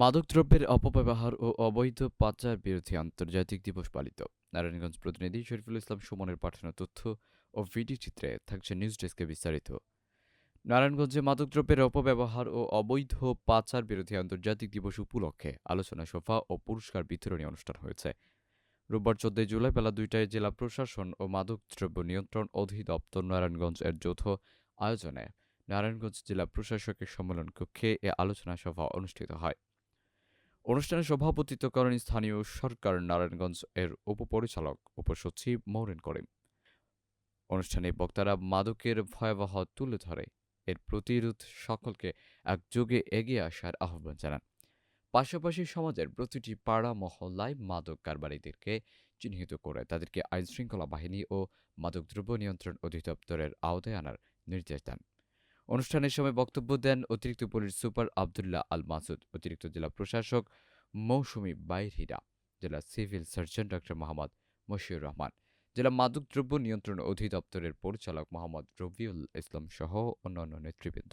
মাদকদ্রব্যের অপব্যবহার ও অবৈধ পাচার বিরোধী আন্তর্জাতিক দিবস পালিত। নারায়ণগঞ্জ প্রতিনিধি শরীফুল ইসলাম সুমনের পাঠানো তথ্য ও ভিডিও চিত্রে থাকছে নিউজ ডেস্কে বিস্তারিত। নারায়ণগঞ্জে মাদকদ্রব্যের অপব্যবহার ও অবৈধ পাচার বিরোধী আন্তর্জাতিক দিবস উপলক্ষে আলোচনা সভা ও পুরস্কার বিতরণী অনুষ্ঠান হয়েছে। রোববার চোদ্দই জুলাই বেলা দুইটায় জেলা প্রশাসন ও মাদকদ্রব্য নিয়ন্ত্রণ অধিদপ্তর নারায়ণগঞ্জ এর যৌথ আয়োজনে নারায়ণগঞ্জ জেলা প্রশাসকের সম্মেলন কক্ষে এ আলোচনা সভা অনুষ্ঠিত হয়। অনুষ্ঠানে সভাপতিত্ব করেন স্থানীয় সরকার নারায়ণগঞ্জ এর উপপরিচালক উপসচিব মৌরেন করিম। অনুষ্ঠানে বক্তারা মাদকের ভয়াবহ তুলে ধরে। এর প্রতিরোধ সকলকে একযোগে এগিয়ে আসার আহ্বান জানান। পাশাপাশি সমাজের প্রতিটি পাড়া, মহল্লায় মাদক কারবারিদেরকে চিহ্নিত করে তাদেরকে আইনশৃঙ্খলা বাহিনী ও মাদকদ্রব্য নিয়ন্ত্রণ অধিদপ্তরের আওতায় আনার নির্দেশ দেন। অনুষ্ঠানের সময় বক্তব্য দেন অতিরিক্ত পুলিশ সুপার আবদুল্লাহ আল মাসুদ, অতিরিক্ত জেলা প্রশাসক মৌসুমী বাইরহিরা, জেলা civil surgeon doctor Mohammad Moshiur Rahman, জেলা মাদকদ্রব্য নিয়ন্ত্রণ অধিদপ্তরের পরিচালক মোহাম্মদ রবিউল ইসলাম সহ অন্যান্য নেতৃবৃন্দ।